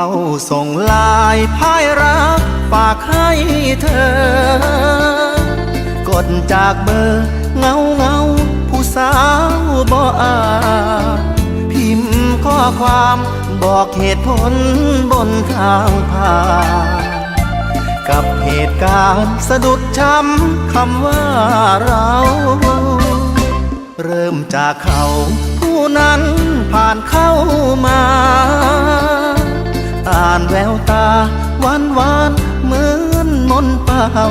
าส่งลายพายรักฝากให้เธอ กดจากเบอร์เงาเงาผู้สาวบ่อาพิมพ์ข้อความบอกเหตุผลบนทางผ่านกับเหตุการณ์สะดุดช้ำคำว่าเรา เริ่มจากเขาผู้นั้นผ่านเข้ามา แววตา หวานหวานเหมือนมนต์เป่า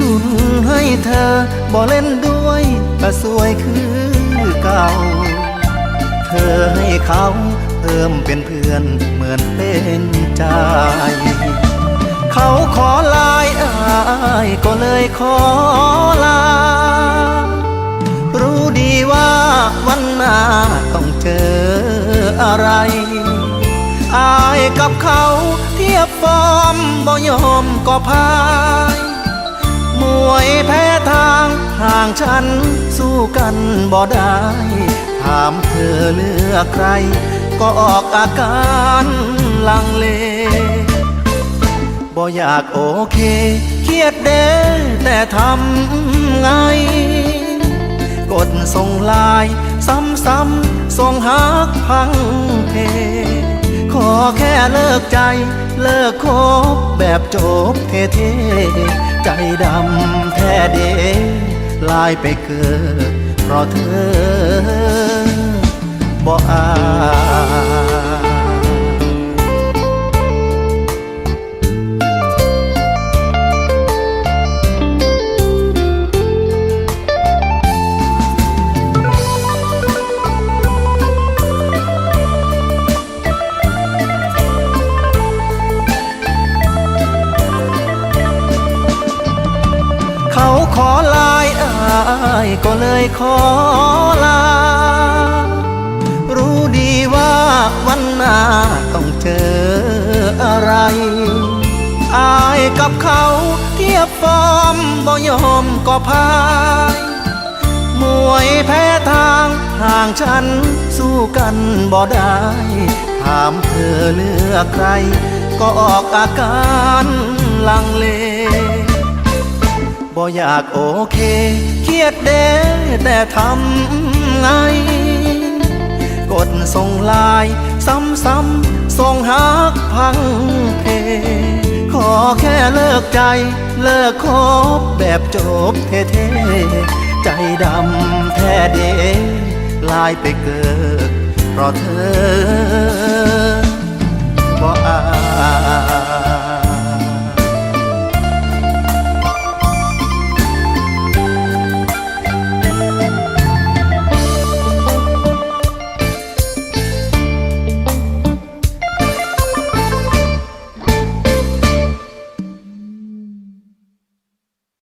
ลุ้นให้เธอบ่เล่นด้วยก็สวยคือเก่า เธอให้เขาเพิ่มเป็นเพื่อนเหมือนเป็นใจ เขาขอลายอายก็เลยขอลา รู้ดีว่าวันหน้าต้องเจออะไร กับเขา เทียบฟอร์มบ่ยอมก็พายมวยแพ้ทางห่างฉันสู้กันบ่ได้ ถามเธอเลือกใคร ก็ออกอาการลังเลบ่อยากโอเค เครียดเด้แต่ทำไง กดส่งไลาย ซ้ำๆส่งหักพังเพ อแค่เลิกใจ เลิกคบแบบจบเท่ๆใจดำแท้เดลายไปเกิดเพราะเธอบ่อายเขาายก็เลยขอลา รู้ดีว่าวันหน้าต้องเจออะไร อายกับเขาเทียบฟอร์มบ่ยอมก็พายมวยแพ้ทางห่างฉันสู้กันบ่ได้ ถามเธอเลือกใคร ก็ออกอาการลังเลบ่อยากโอเค ยดเดแต่ทำไง กดส่งไลายซ้ำๆส่งหักพังเพ ขอแค่เลิกใจ เลิกคบแบบจบเท่ๆใจดำแท้เดลายไปเกิดเพราะเธอ